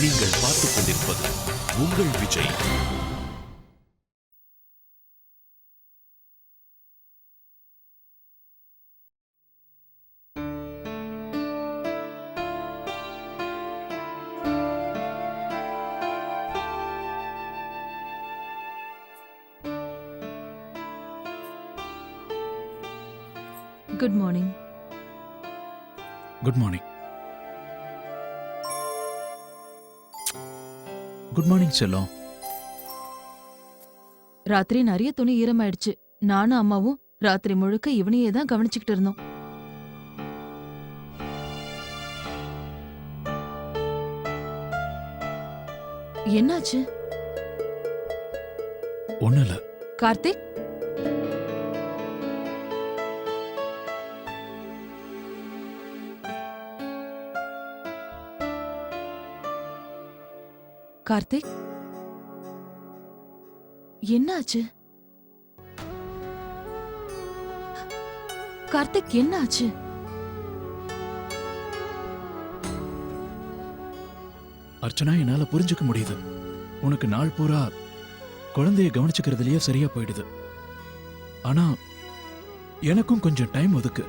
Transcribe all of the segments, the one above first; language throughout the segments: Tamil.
நீங்கள் பார்த்துக் கொண்டிருப்பது உங்கள் Vijay. Good morning good morning morning செல்லம். ராத்திரி நிறைய துணி ஈரமாயிடுச்சு. நானும் அம்மாவும் ராத்திரி முழுக்க இவனையே தான் கவனிச்சுக்கிட்டு இருந்தோம். என்னாச்சு? ஒன்றும் இல்லை. கார்த்திக்? கார்த்திக்? என்னாச்சு? கார்த்திக் என்னாச்சு? அர்ச்சனா என்னால புரிஞ்சுக்க முடியுது. உனக்கு நாள் பூரா குழந்தைய கவனிச்சுக்கிறதுலயே சரியா போயிடுது. ஆனா எனக்கும் கொஞ்சம் டைம் ஒதுக்கு.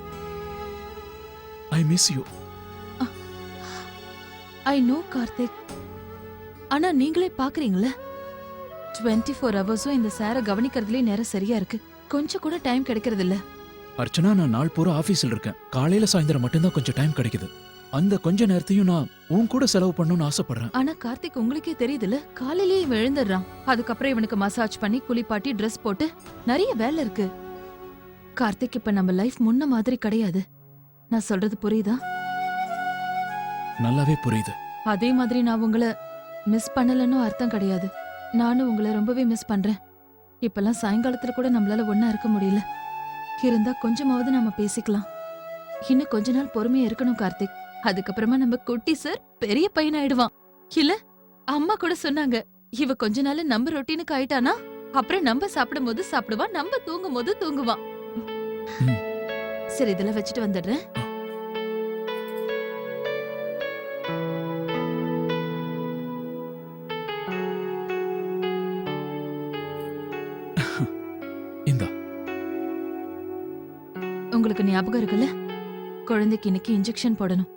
I miss you I know Karthik. ஆனா நீங்களே பாக்குறீங்களே? டுவெண்ட்டி ஃபோர் ஹவர்ஸும் இந்த சாரை கவனிக்கிறதுலயே நேரம் சரியா இருக்கு. கொஞ்சம் கூட டைம் கிடைக்கிறது இல்ல அர்ச்சனா நான் நாள் பூரா ஆபீஸ்ல இருக்கேன். காலையில சாயந்தரம் மட்டும்தான் கொஞ்சம் டைம் கிடைக்குது. அந்த கொஞ்ச நேரத்தையும் நான் உன் கூட செலவு பண்ணணும்னு ஆசைப்படுறேன். ஆனா கார்த்திக் உங்களுக்கே தெரியுதுல காலையிலேயே இவன் எழுந்துடுறான். அதுக்கப்புறம் இவனுக்கு மசாஜ் பண்ணி குளிப்பாட்டி ட்ரெஸ் போட்டு நிறைய வேலை இருக்கு. கார்த்திக் இப்ப நம்ம லைஃப் முன்ன மாதிரி கிடையாது. நான் சொல்றது புரியுதா? நல்லாவே புரியுது. அதே மாதிரி நான் உங்களை மிஸ் பண்ணலன்னு அர்த்தம் கிடையாது. நானும் உங்களை ரொம்பவே மிஸ் பண்றேன். இப்பெல்லாம் சாயங்காலத்துல கூட நம்மளால ஒண்ணா இருக்க முடியல. இருந்தா கொஞ்சமாவது நம்ம பேசிக்கலாம். இன்னும் கொஞ்ச நாள் பொறுமையா இருக்கணும் கார்த்திக். அதுக்கப்புறமா நம்ம குட்டி சார் பெரிய பையன் ஆயிடுவான். இல்ல அம்மா கூட சொன்னாங்க இவ கொஞ்ச நாள் நம்ம ரொட்டீனுக்கு ஆயிட்டானா? அப்புறம் நம்ம சாப்பிடும் போது சாப்பிடுவான் நம்ம தூங்கும் போது தூங்குவான். சரி இதெல்லாம் வச்சுட்டு வந்துடுறேன். இந்தா. உங்களுக்கு ஞாபகம் இருக்குல்ல? குழந்தைக்கு இன்னைக்கு இன்ஜெக்ஷன் போடணும்.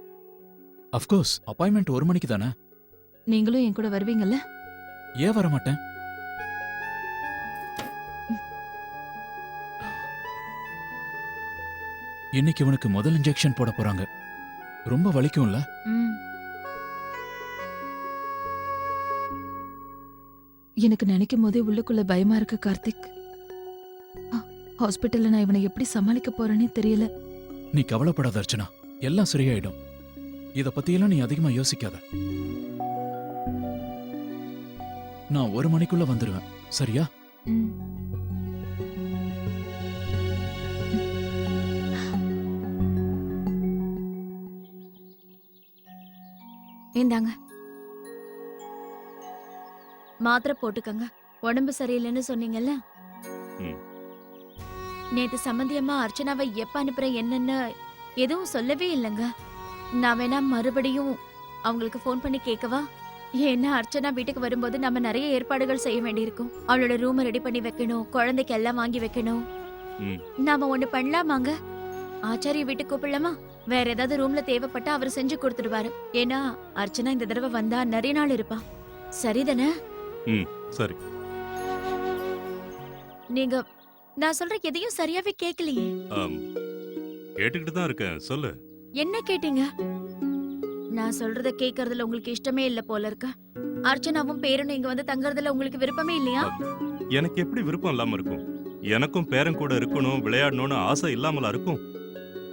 அஃப்கோர்ஸ் அப்பாயின்மெண்ட் ஒரு மணிக்கு தானே? நீங்களும் என் கூட வருவீங்கல்ல? ஏன் வர மாட்டேன் இன்னைக்கு இவனுக்கு முதல் இன்ஜெக்ஷன் போட போறாங்க. ரொம்ப வலிக்கும்ல. எனக்கு நினைக்கும் போதே உள்ளுக்குள்ள பயமா இருக்கு கார்த்திக். ஹாஸ்பிட்டல்ல நான் இவனை எப்படி சமாளிக்க போறேனே தெரியல. நீ கவலைப்படாத அர்ச்சனா. எல்லாம் சரியாயிடும். இத பத்தியெல்லாம் நீ அதிகமா யோசிக்காத. நான் ஒரு மணிக்குள்ள வந்துருவேன். சரியா? ம். இந்தாங்க. மாத்திரை போட்டுக்கங்க. உடம்பு சரியில்லைன்னு சொன்னீங்கல்ல? ம். நேத்து சம்பந்தியம்மா அர்ச்சனாவை எப்ப அனுப்புற என்னன்னு எதுவும் சொல்லவே இல்லைங்க. நான் வேணா மறுபடியும் அவங்களுக்கு ஃபோன் பண்ணி கேட்கவா? ஏன்னா அர்ச்சனா வீட்டுக்கு வரும்போது நம்ம நிறைய ஏற்பாடுகள் செய்ய வேண்டியிருக்கும். அவளோட ரூமை ரெடி பண்ணி வைக்கணும் குழந்தைக்கு எல்லாம் வாங்கி வைக்கணும். நாம ஒண்ணு பண்ணலாமாங்க? ஆச்சாரிய வீட்டுக்கு கூப்பிடலாமா? வேற ஏதாவது ரூம்ல தேவைப்பட்டா அவர் செஞ்சு கொடுத்துடுவாரு. ஏன்னா அர்ச்சனா இந்த தடவை வந்தா நிறைய நாள் இருப்பா. சரிதானே? சரி. நீங்க நான் சொல்ற எதையும் சரியாவே கேட்கலையே ஆம். கேட்டுக்கிட்டு தான் இருக்கேன். சொல்லு. என்ன கேட்டீங்க? நான் சொல்றத கேக்குறதுல உங்களுக்கு இஷ்டமே இல்ல போல இருக்க. அர்ச்சனாவும் பேரனும் இங்க வந்து தங்கறதுல உங்களுக்கு விருப்பமே இல்லையா? எனக்கு எப்படி விருப்பம் இல்லாம இருக்கும்? எனக்கும் பேரன் கூட இருக்கணும் விளையாடணும்னு ஆசை இல்லாமலா இருக்கும்?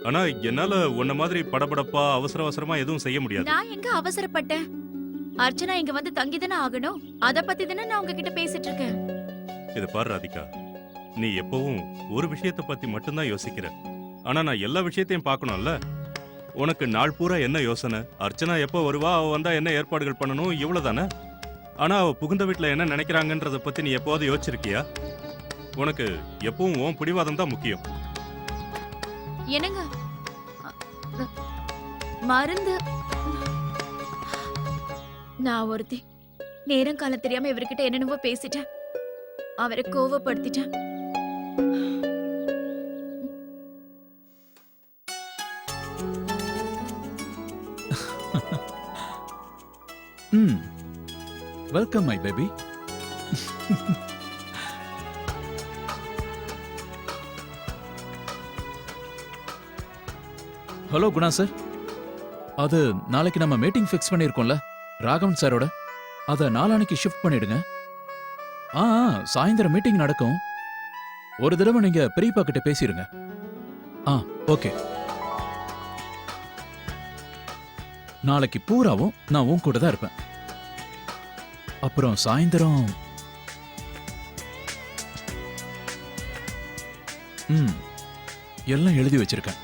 ஆனா என்னால உன்ன மாதிரி படபடப்பா அவசர அவசரமா எதுவும் செய்ய முடியாது. நான் எங்க அவசரப்பட்டேன்? அர்ச்சனா இங்க வந்து தங்கிதானே ஆகணும்? அத பத்தி தானே நான் உங்ககிட்ட பேசிட்டு இருக்கேன். இத பாரு ராதிகா. நீ எப்பவும் ஒரு விஷயத்தை பத்தி மட்டும்தான் யோசிக்கிற. ஆனா நான் எல்லா விஷயத்தையும் பார்க்கணும்ல? உனக்கு நாள் பூரா என்ன யோசனை? அர்ச்சனா எப்போ வருவா? அவ வந்தா என்ன ஏற்பாடுகள் பண்ணணும்? இவ்வளவுதானே? ஆனா அவ புகுந்த வீட்டுல என்ன நினைக்கிறாங்கன்றத பத்தி நீ எப்போவாவது யோசிச்சிருக்கியா? உனக்கு எப்பவும் உன் பிடிவாதம் தான் முக்கியம். என்னங்க? மருந்து. நான் ஒருத்தி. நேரம் காலம் தெரியாம இவர்கிட்ட என்னென்னவோ பேசிட்டேன். அவரை கோவப்படுத்திட்டேன். ம் welcome my baby hello Guna sir அது நாளைக்கு நம்ம மீட்டிங் ஃபிக்ஸ் பண்ணியிருக்கோம்ல ராகவன் சாரோட. அதை நாளானைக்கு ஷிஃப்ட் பண்ணிடுங்க. ஆ ஆ, சாயந்தரம் மீட்டிங் நடக்கும். ஒரு தடவை நீங்க பெரியப்பா கிட்ட பேசிருங்க. ஆ ஓகே. நாளைக்கு பூராவும் நான் உன் கூட தான் இருப்பேன். அப்புறம் சாயந்தரம். ம் எல்லாம் எழுதி வச்சிருக்கேன்.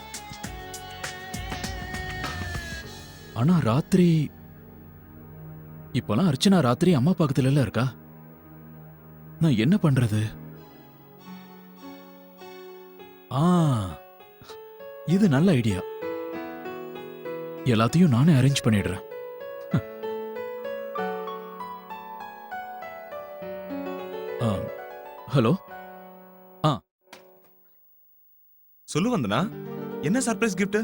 ஆனா ராத்திரி இப்போலாம் அர்ச்சனா ராத்திரி அம்மா பக்கத்துல இருக்கா? நான் என்ன பண்றது? ஆ இது நல்ல ஐடியா. எல்லாத்தையும் நானே அரேஞ்ச் பண்ணிடுறேன். ஆ, ஹலோ? சொல்லு வந்தனா என்ன சர்ப்ரைஸ் gift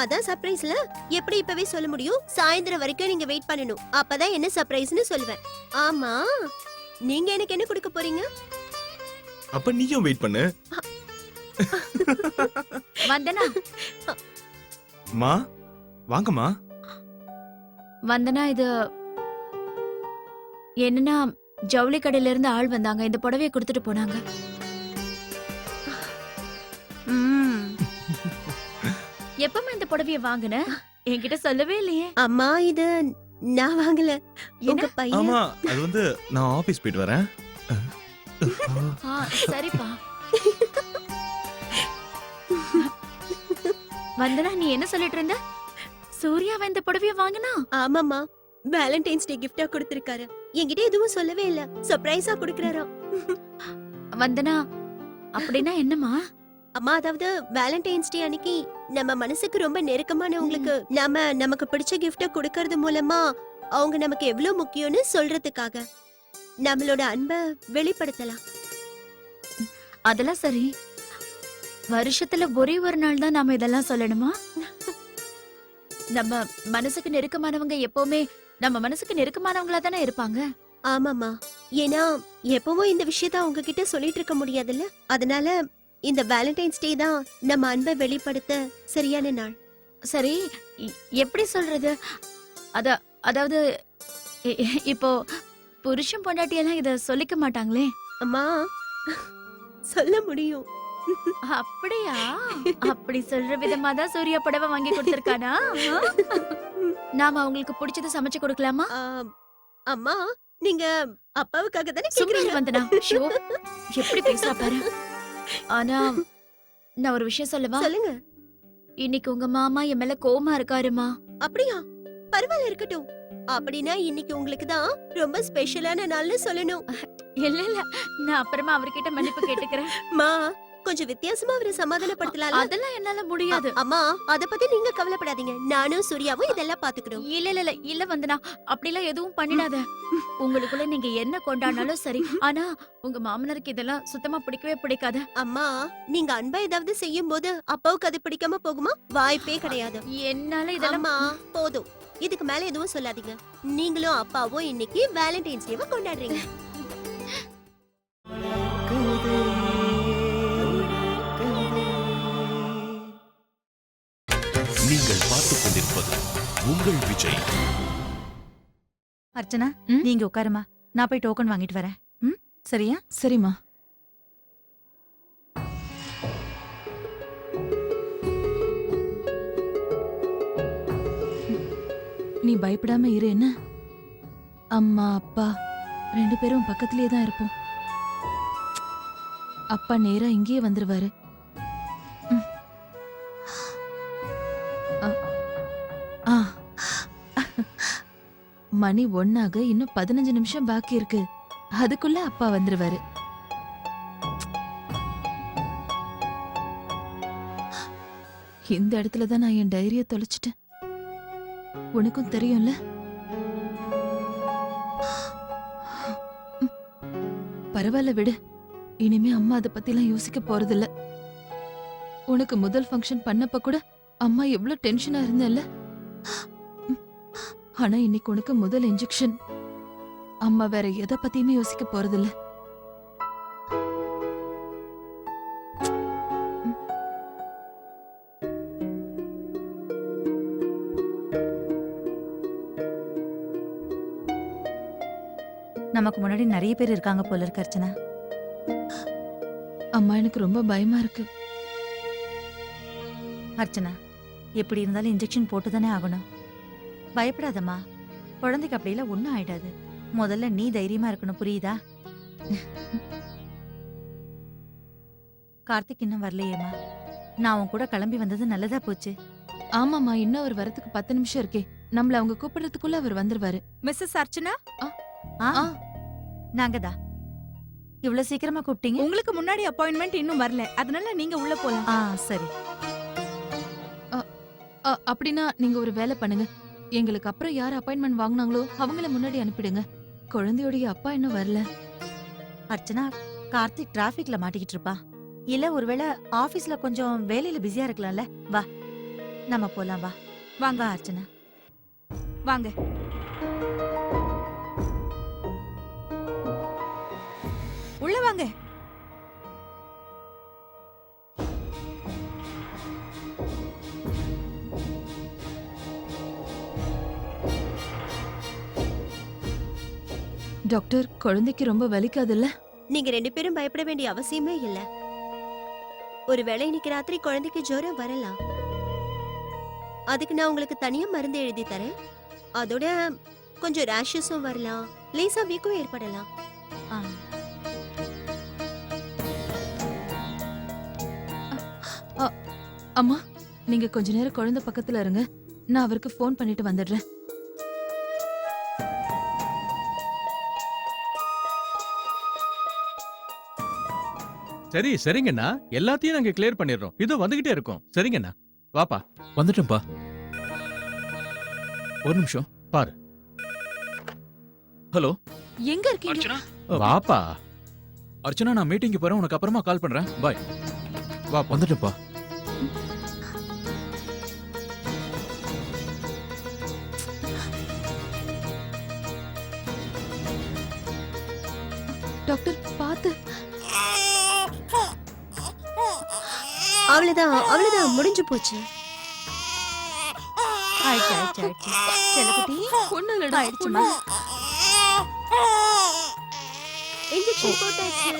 அதான் சர்ப்ரைஸ்ல. எப்படி இப்பவே சொல்ல முடியும்? சாயந்தரம் வரைக்கும் நீங்க வெயிட் பண்ணணும். அப்பதான் என்ன சர்ப்ரைஸ்னு சொல்லுவேன். ஆமா நீங்க எனக்கு என்ன கொடுக்க போறீங்க? அப்ப நீயும் வெயிட் பண்ணு. வந்தனா? மா வாங்கம்மா. வந்தனா இது என்னன்னா ஜவுளி கடையில இருந்து ஆள் வந்தாங்க. இந்த புடவைய கொடுத்துட்டு போனாங்க. ம், எப்பமா இந்த புடவைய வாங்குன? என்கிட்ட சொல்லவே இல்லையே. அம்மா இது நான் வாங்கல. உங்க என்ன பையன். ஆமா அது வந்து நான் ஆபீஸ் போயிட்டு வரேன். சரிப்பா. வந்தனா நீ என்ன சொல்லிட்டு இருந்த? சூர்யாவ இந்த புடவைய வாங்கினா? ஆமாமா வேலண்டைன்ஸ் டே கிஃப்டா கொடுத்திருக்காரு. என்கிட்ட எதுவும் சொல்லவே இல்ல. சர்ப்ரைஸா கொடுக்கறாராம் வந்தனா அப்படின்னா என்னமா அம்மா அதாவது வேலண்டைன்ஸ் டே அன்னைக்கு நம்ம மனசுக்கு ரொம்ப நெருக்கமானவங்களுக்கு நாம நமக்கு பிடிச்ச கிஃப்ட கொடுக்கறது மூலமா அவங்க நமக்கு எவ்வளவு முக்கியம்னு சொல்றதுக்காக. நம்மளோட அன்பை வெளிப்படுத்தலாம். அதெல்லாம் சரி. வருஷத்துல ஒரே ஒரு நாள் தான் நாம இதெல்லாம் சொல்லணுமா? நம்ம மனசுக்கு நெருக்கமானவங்க எப்பவுமே நம்ம மனசுக்கு நெருக்கமானவங்களா தானே இருப்பாங்க? ஆமாமா ஏன்னா எப்பவும் இந்த விஷயத்த அவங்க கிட்ட சொல்லிட்டு இருக்க முடியாதுல்ல? அதனால இந்த வேலண்டைன்ஸ் டே தான் நம்ம அன்பை வெளிப்படுத்த சரியான நாள். சரி எப்படி சொல்றது? அத அதாவது இப்போ புருஷன் பொண்டாட்டி எல்லாம் இத சொல்லிக்க மாட்டாங்களே? அம்மா சொல்ல முடியும். அப்படியா? அப்படி சொல்ற விதமா தான் சூர்யா புடவை வாங்கி கொடுத்திருக்கானா? நாம அவங்களுக்கு பிடிச்சத சமைச்சு கொடுக்கலாமா? அம்மா நீங்க அப்பாவுக்காக தானே கேக்குறீங்க? வந்தனா. ஷோ எப்படி பேசுறா பாரு. ஆனா நான் ஒரு விஷயம் சொல்லவா? சொல்லுங்க. இன்னைக்கு உங்க மாமா என் மேல கோமா இருக்காருமா? அப்படியா? பரவாயில்ல இருக்கட்டும். அப்படின்னா இன்னைக்கு உங்களுக்கு தான் ரொம்ப ஸ்பெஷலான நாள்னு சொல்லணும். இல்ல இல்ல. நான் அப்புறமா அவர்கிட்ட மன்னிப்பு கேட்டுக்கிறேன். மா கொஞ்சம் வித்தியாசமா அவரை சமாதானப்படுத்தலாம்ல? அதெல்லாம் என்னால முடியாது. அம்மா அத பத்தி நீங்க கவலைப்படாதீங்க. நானும் சூர்யாவும் இதெல்லாம் பாத்துக்கிறோம் இல்ல இல்ல இல்ல. இல்ல வந்தனா அப்படிலாம் எதுவும் பண்ணிடாத. உங்களுக்குள்ள நீங்க என்ன கொண்டாடினாலும் சரி. ஆனா உங்க மாமனாருக்கு இதெல்லாம் சுத்தமா பிடிக்கவே பிடிக்காது. அம்மா நீங்க அன்பா ஏதாவது செய்யும் போது அப்பாவுக்கு அது பிடிக்காம போகுமா? வாய்ப்பே கிடையாது. என்னால இதெல்லாம் போதும். இதுக்கு மேல எதுவும் சொல்லாதீங்க. நீங்களும் அப்பாவும் இன்னைக்கு வேலண்டைன்ஸ் டேவை கொண்டாடுறீங்க. உங்கள் விஜய். அர்ச்சனா ம்? நீங்க உட்காருமா. நான் போய் டோக்கன் வாங்கிட்டு வரேன். ம்? சரியா? சரிம்மா. நீ பயப்படாம இரு என்ன? அம்மா அப்பா ரெண்டு பேரும் பக்கத்திலே தான் இருப்போம். அப்பா நேரா இங்கேயே வந்துருவாரு. மணி ஒன்னாக இன்னும் பதினஞ்சு நிமிஷம் பாக்கி இருக்கு. அதுக்குள்ள அப்பா வந்துருவாரு. இந்த இடத்துல தான் நான் என் டைரிய தொலைச்சிட்டேன். உனக்கும் தெரியும்ல? பரவாயில்ல விடு. இனிமே அம்மா அதை பத்திலாம் யோசிக்க போறதில்ல. உனக்கு முதல் ஃபங்க்ஷன் பண்ணப்ப கூட அம்மா எவ்வளவு டென்ஷனா இருந்தேன்ல ஆனா இன்னைக்கு உனக்கு முதல் இன்ஜெக்ஷன் அம்மா வேற எதை பத்தியுமே யோசிக்க போறதில்ல. நமக்கு முன்னாடி நிறைய பேர் இருக்காங்க போல இருக்கு அர்ச்சனா. அம்மா எனக்கு ரொம்ப பயமா இருக்கு. அர்ச்சனா எப்படி இருந்தாலும் இன்ஜெக்ஷன் போட்டு தானே ஆகணும். பயப்படாதம்மா. குழந்தைக்கு அப்படியெல்லாம் ஒன்றும் ஆயிடாது. முதல்ல நீ தைரியமா இருக்கணும் புரியுதா? கார்த்திக் இன்னும் வரலையேம்மா. நான் உன் கூட கிளம்பி வந்தது நல்லதா போச்சு. ஆமாம்மா இன்னும் அவர் வரதுக்கு பத்து நிமிஷம் இருக்கே. நம்மள அவங்க கூப்பிடுறதுக்குள்ள அவர் வந்துருவாரு. மிஸ்ஸஸ் அர்ச்சனா? ஆ. ஆ. நாங்க தான். இவ்வளவு சீக்கிரமா கூப்பிட்டீங்க? உங்களுக்கு முன்னாடி அப்பாயின்மெண்ட் இன்னும் வரல. அதனால நீங்க உள்ள போலாம். ஆ சரி. அ, அப்படின்னா நீங்க ஒரு வேலை பண்ணுங்க. எங்களுக்கு அப்புறம் யார் அப்பாயின்மெண்ட் வாங்கினாங்களோ அவங்கள முன்னாடி அனுப்பிடுங்க. குழந்தையோடைய அப்பா இன்னும் வரல. அர்ச்சனா கார்த்திக் டிராஃபிக்ல மாட்டிக்கிட்டு இருப்பா. இல்ல ஒருவேளை ஆபீஸ்ல கொஞ்சம் வேலையில பிஸியா இருக்கலாம்ல. வா. நம்ம போலாம் வா. வாங்க அர்ச்சனா. வாங்க. டாக்டர் குழந்தைக்கு ரொம்ப வலிக்காதுல்ல? நீங்க ரெண்டு பேரும் பயப்பட வேண்டிய அவசியமே இல்ல. ஒருவேளை இன்னைக்கு ராத்திரி குழந்தைக்கு ஜுரம் வரலாம். அதுக்கு நான் உங்களுக்கு தனியா மருந்து எழுதி தரேன். அதோட கொஞ்சம் ரேஷஸும் வரலாம். லேசா வீக்கம் ஏற்படலாம். அம்மா நீங்க கொஞ்ச நேரம் குழந்தை பக்கத்துல இருங்க. நான் அவருக்கு ஃபோன் பண்ணிட்டு வந்துடுறேன். சரி சரிங்கண்ணா. எல்லாத்தையும் நாங்க கிளியர் பண்ணிடுறோம். இது வந்துகிட்டே இருக்கோம். சரிங்கண்ணா. வாப்பா. வந்துட்டேன்ப்பா ஒரு நிமிஷம். பாரு. ஹலோ. எங்க இருக்கீங்க? அர்ச்சனா? வாப்பா. அர்ச்சனா நான் மீட்டிங்க்கு போறேன். உனக்கு அப்புறமா கால் பண்றேன். பாய் வா வந்துட்டேன்ப்பா அவ்வளவுதான் அவ்வளவுதான் முடிஞ்சு போச்சு. ஆயிடுச்சு ஆயிடுச்சு ஆயிடுச்சு. செல்லக்குட்டி ஒண்ணு இல்லடா ஆயிடுச்சுமா இன்ஜெக்ஷன் போட்டாச்சு.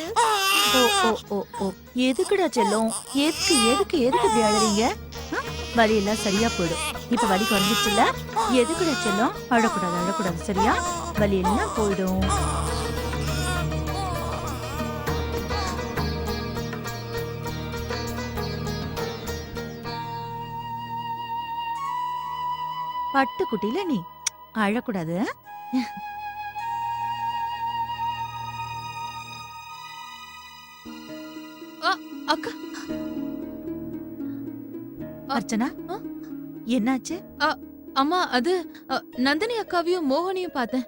ஓ ஓ ஓ ஓ. எதுக்குடா செல்லம்? எதுக்கு எதுக்கு எதுக்கு இப்படி அழறீங்க? வலி எல்லாம் சரியா போயிடும். இப்ப வலி குறைஞ்சிச்சுல எதுக்குடா செல்லம்? அழக்கூடாது அழக்கூடாது சரியா? வலி எல்லாம் போயிடும். பட்டுக்குட்டில நீ அழக்கூடாது ஆ? அக்கா. அர்ச்சனா ஆ? என்னாச்சு? அம்மா அது அ, நந்தினி அக்காவையும் மோகனையும் பார்த்தேன்.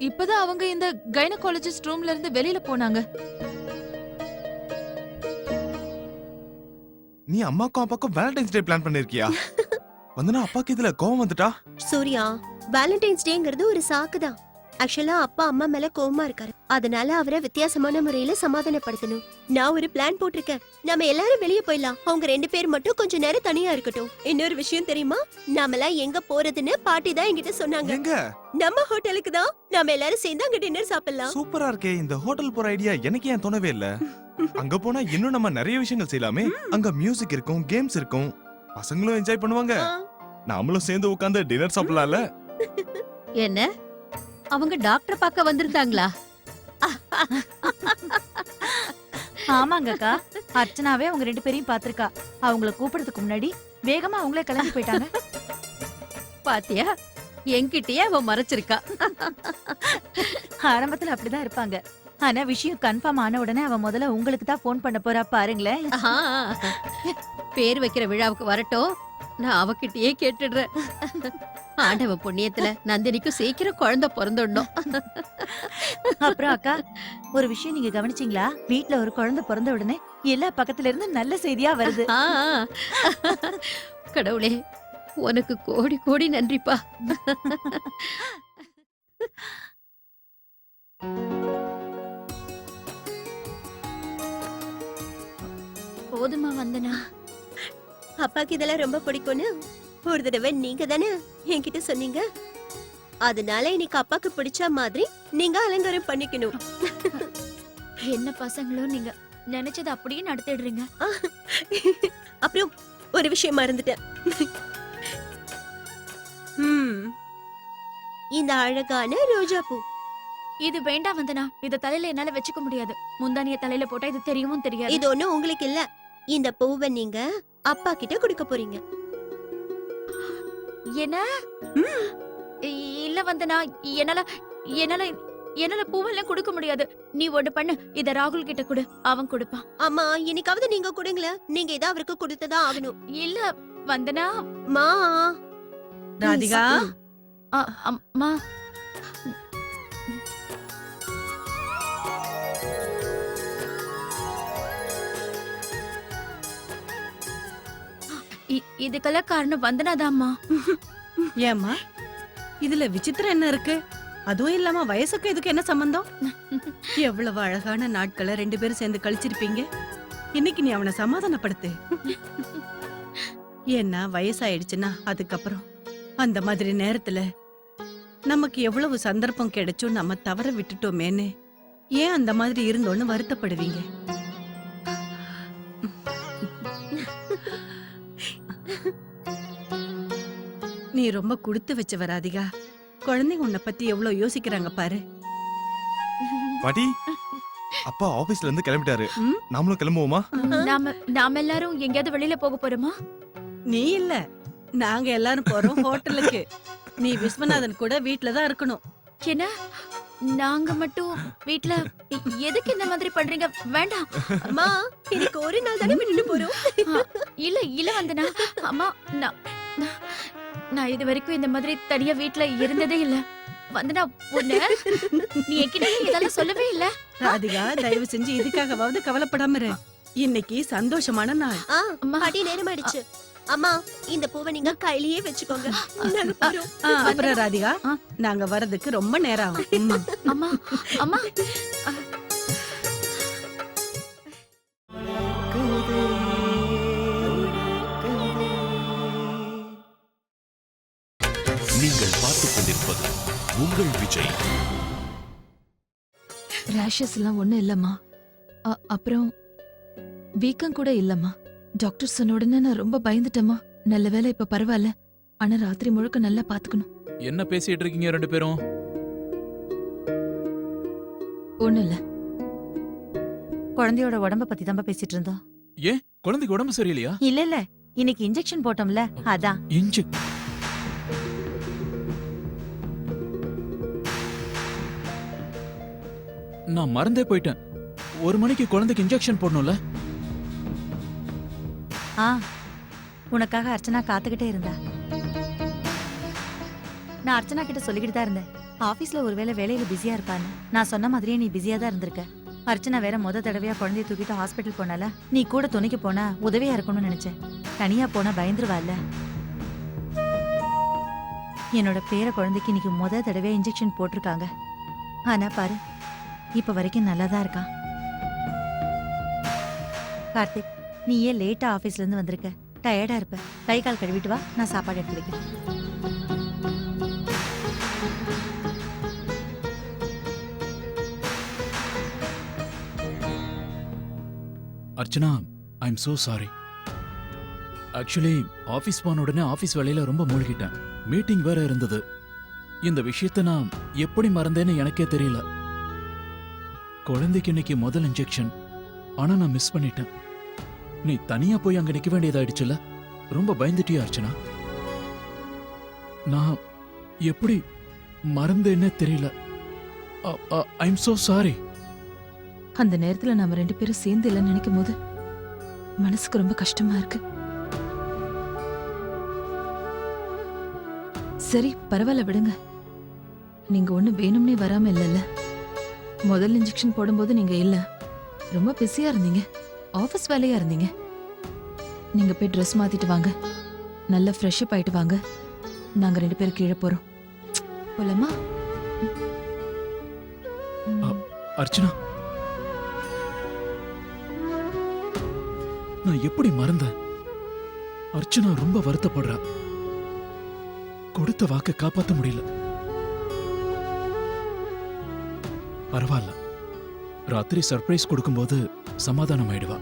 இப்பதான் அவங்க இந்த கைனகாலஜிஸ்ட் ரூம்ல இருந்து வெளியில போனாங்க. நீ அம்மாக்கும் அப்பாக்கும் வேலண்டைன்ஸ் டே பிளான் பண்ணிருக்கியா? வந்தனா அப்பாக்கு இதுல கோவம் வந்துட்டா? சூர்யா வேலண்டைன்ஸ் டேங்கிறது ஒரு சாக்கு தான் ஆக்சுவலா அப்பா அம்மா மேல கோவமா இருக்காரு. அதனால அவரை வித்தியாசமான முறையில சமாதானப்படுத்தணும். நான் ஒரு பிளான் போட்டிருக்கேன். நம்ம எல்லாரும் வெளியே போயிடலாம். அவங்க ரெண்டு பேர் மட்டும் கொஞ்ச நேரம் தனியா இருக்கட்டும். இன்னொரு விஷயம் தெரியுமா? நாமெல்லாம் எங்க போறதுன்னு பாட்டி தான் என்கிட்ட சொன்னாங்க. எங்க? நம்ம ஹோட்டலுக்கு தான். நாம எல்லாரும் சேர்ந்து அங்க டின்னர் சாப்பிடலாம். சூப்பரா இருக்கே. இந்த ஹோட்டல் போற ஐடியா எனக்கு ஏன் தோணவே இல்ல. அங்க போனா இன்னும் நம்ம நிறைய விஷயங்கள் செய்யலாமே. அங்க மியூசிக் இருக்கும் கேம்ஸ் இருக்கும். பசங்களும் என்ஜாய் பண்ணுவாங்க. ஆ. நாமளும் சேர்ந்து உட்கார்ந்து டின்னர் சாப்பிடலாம்ல? என்ன? அவங்க டாக்டர் பார்க்க வந்திருந்தாங்களா ஆமாங்கக்கா. அர்ச்சனாவே அவங்க ரெண்டு பேரையும் பாத்திருக்கா அவங்கள கூப்பிடுறதுக்கு முன்னாடி வேகமா அவங்களே கிளம்பி போயிட்டாங்க. பாத்தியா? என்கிட்டயே அவ மறைச்சிருக்கா. ஆரம்பத்துல அப்படிதான் இருப்பாங்க. ஆனா விஷயம் கன்ஃபார்ம் ஆன உடனே அவ முதல்ல உங்களுக்கு தான் ஃபோன் பண்ண போறா பாருங்களேன். பேர் வைக்கிற விழாவுக்கு வரட்டும். நான் அவகிட்டயே கேட்டுடுறேன். ஆண்டவ புண்ணியத்துல நந்தினிக்கும் சீக்கிரம் குழந்தை பிறந்துடணும். அப்புறம் அக்கா ஒரு விஷயம் நீங்க கவனிச்சீங்களா? வீட்ல ஒரு குழந்தை பிறந்த உடனே எல்லா பக்கத்துல இருந்து நல்ல செய்தியா வருது. ஆ, ஆ. கடவுளே உனக்கு கோடி கோடி நன்றிப்பா. போதுமா வந்தனா? அப்பாக்கு இதெல்லாம் ரொம்ப பிடிக்கும்னு ஒரு தடவை நீங்க தானே என்கிட்ட சொன்னீங்க. அதனால இன்னைக்கு அப்பாக்கு பிடிச்ச மாதிரி நீங்க அலங்காரம் பண்ணிக்கணும். என்ன பசங்களும் நீங்க. நினைச்சது அப்படியே நடத்திடுறீங்க. அப்புறம் ஒரு விஷயம் மறந்துட்டேன். இந்த அழகான ரோஜா பூ. இது வேண்டாம் வந்தனா. இத தலையில என்னால வச்சுக்க முடியாது. முந்தானிய தலையில போட்டா இது தெரியவும் தெரியாது. இது ஒண்ணு உங்களுக்கு இல்ல. இந்த பூவை நீங்க அப்பா கிட்ட கொடுக்க போறீங்க. என்ன? இல்ல வந்தனா என்னால என்னால என்னால பூவெல்லாம் கொடுக்க முடியாது. நீ ஒண்ணு பண்ணு இத ராகுல் கிட்ட கொடு அவன் கொடுப்பான். அம்மா இன்னைக்காவது நீங்க கொடுங்களேன். நீங்க இதை அவருக்கு கொடுத்துதான் ஆகணும். இல்ல வந்தனா? மா. ராதிகா? அம்மா. இதுக்கெல்லாம் காரணம் வந்தனாதாம்மா. ஏம்மா? இதுல விசித்திரம் என்ன இருக்கு? அதுவும் இல்லாம வயசுக்கு இதுக்கு என்ன சம்பந்தம்? எவ்வளவு அழகான நாட்களை ரெண்டு பேரும் சேர்ந்து கழிச்சிருப்பீங்க. இன்னைக்கு நீ அவனை சமாதானப்படுத்து. ஏன்னா வயசாயிடுச்சுன்னா அதுக்கப்புறம் அந்த மாதிரி நேரத்துல நமக்கு எவ்வளவு சந்தர்ப்பம் கிடைச்சும் நம்ம தவற விட்டுட்டோமேன்னு ஏன் அந்த மாதிரி இருந்தோன்னு வருத்தப்படுவீங்க? நீ ரொம்ப கொடுத்து வச்சவ ராதிகா குழந்தைங்க உன்னை பத்தி எவ்வளவு யோசிக்கிறாங்க பாரு. பாட்டி அப்பா ஆபீஸ்ல இருந்து கிளம்பிட்டாரு. ம்? நாமளும் கிளம்புவோமா? நாம நாம எல்லாரும் எங்கேயாவது வெளியில போக போறோமா? நீ இல்ல. நாங்க எல்லாரும் போறோம் ஹோட்டலுக்கு. நீ விஸ்வநாதன் கூட வீட்ல தான் இருக்கணும். என்ன? நாங்க மட்டும் வீட்ல எ- எதுக்கு இந்த மாதிரி பண்றீங்க? வேண்டாம். அம்மா இன்னைக்கு ஒரு நாள் தானே விட்டுட்டு போறோம் இல்ல இல்ல வந்தனா. அம்மா நான் நான் இது வரைக்கும் இந்த மாதிரி தனியா வீட்ல இருந்ததே இல்ல. வந்தனா உன்ன நீ என்கிட்ட இதெல்லாம் சொல்லவே இல்ல. ராதிகா தயவு செஞ்சு இதுக்காகவாவது கவலைப்படாம இரு. இன்னைக்கு சந்தோஷமான நாள். அம்மா. பாட்டி நேரம் ஆயிடுச்சு அம்மா இந்த பூவை நீங்க கையிலேயே வச்சுக்கோங்க. அப்புறம் ராதிகா. நாங்க வர்றதுக்கு ரொம்ப நேரம் ஆகும். அம்மா அம்மா. ரேஷஸ் எல்லாம் ஒண்ணும் இல்லம்மா. அ- அப்புறம் வீக்கம் கூட இல்லம்மா. டாக்டர் சொன்ன உடனே நான் ரொம்ப பயந்துட்டேம்மா. நல்ல வேளை இப்ப பரவாயில்ல. ஆனா ராத்திரி முழுக்க நல்லா பாத்துக்கணும். என்ன பேசிட்டு இருக்கீங்க ரெண்டு பேரும்? ஒண்ணும் இல்ல. குழந்தையோட உடம்ப பத்தி தான் பேசிட்டு இருந்தோம். குழந்தைக்கு உடம்பு சரியில்லையா? இல்ல இல்ல. இன்னைக்கு இன்ஜெக்ஷன் போட்டோம்ல. அதான். இன்ஜெக்ட் நான் மறந்தே போயிட்டேன். ஒரு மணிக்கு குழந்தைக்கு இன்ஜெக்ஷன் போடணும்ல? ஆ உனக்காக அர்ச்சனா காத்துக்கிட்டே இருந்தா. நான் அர்ச்சனா கிட்ட சொல்லிக்கிட்டு தான் இருந்தேன். ஆபீஸ்ல ஒருவேளை வேலையில பிஸியா இருப்பான்னு. நான் சொன்ன மாதிரியே நீ பிஸியா தான் இருந்திருக்க. அர்ச்சனா வேற முத தடவையா குழந்தைய தூக்கிட்டு ஹாஸ்பிட்டல் போனால நீ கூட துணைக்கு போனா உதவியா இருக்கணும்னு நினைச்சேன். தனியா போனா பயந்துருவாள்ல. என்னோட பேர குழந்தைக்கு இன்னைக்கு முத தடவையா இன்ஜெக்ஷன் போட்டிருக்காங்க. ஆனா பாரு இப்ப வரைக்கும் நல்லா தான் இருக்கான் கார்த்திக் நீ ஏன் லேட்டா ஆபீஸ்ல இருந்து வந்திருக்க? டயர்டா இருப்ப. கை கால் கழுவிட்டு வா நான் சாப்பாடு எடுத்து வைக்கிறேன். Archana I am so sorry actually office போன உடனே ஆபீஸ் வேலையில ரொம்ப மூழ்கிட்டேன். மீட்டிங் வேற இருந்தது. இந்த விஷயத்தை நான் எப்படி மறந்தேன்னு எனக்கே தெரியல. குழந்தைக்கு இன்னைக்கு முதல் இன்ஜெக்ஷன் ஆனா நான் மிஸ் பண்ணிட்டேன். நீ தனியா போய் அங்க நிக்க வேண்டியதாயிடுச்சுல? ரொம்ப பயந்துட்டியா அர்ச்சனா? நான் எப்படி மறந்தேன்னே தெரியல. ஐம் சோ சாரி அந்த நேரத்துல நாம ரெண்டு பேரும் சேர்ந்து இல்லைன்னு நினைக்கும் போது மனசுக்கு ரொம்ப கஷ்டமா இருக்கு. சரி பரவாயில்ல விடுங்க. நீங்க ஒண்ணு வேணும்னே வராம இல்லைல்ல. முதல் இன்ஜெக்ஷன் போடும்போது நீங்க இல்ல. ரொம்ப பிஸியா இருந்தீங்க. ஆபீஸ் வேலையா இருந்தீங்க. நீங்க போய் ட்ரெஸ் மாத்திட்டு வாங்க. நல்லா ஃப்ரெஷ் அப் ஆயிட்டு வாங்க. நாங்க ரெண்டு பேரும் கீழே போறோம். போலாமா? அர்ச்சனா. நான் எப்படி மறந்தேன்? அர்ச்சனா ரொம்ப வருத்தப்படுறா. கொடுத்த வாக்க காப்பாத்த முடியல. பரவாயில்ல. ராத்திரி சர்ப்ரைஸ் கொடுக்கும்போது சமாதானம் ஆயிடுவா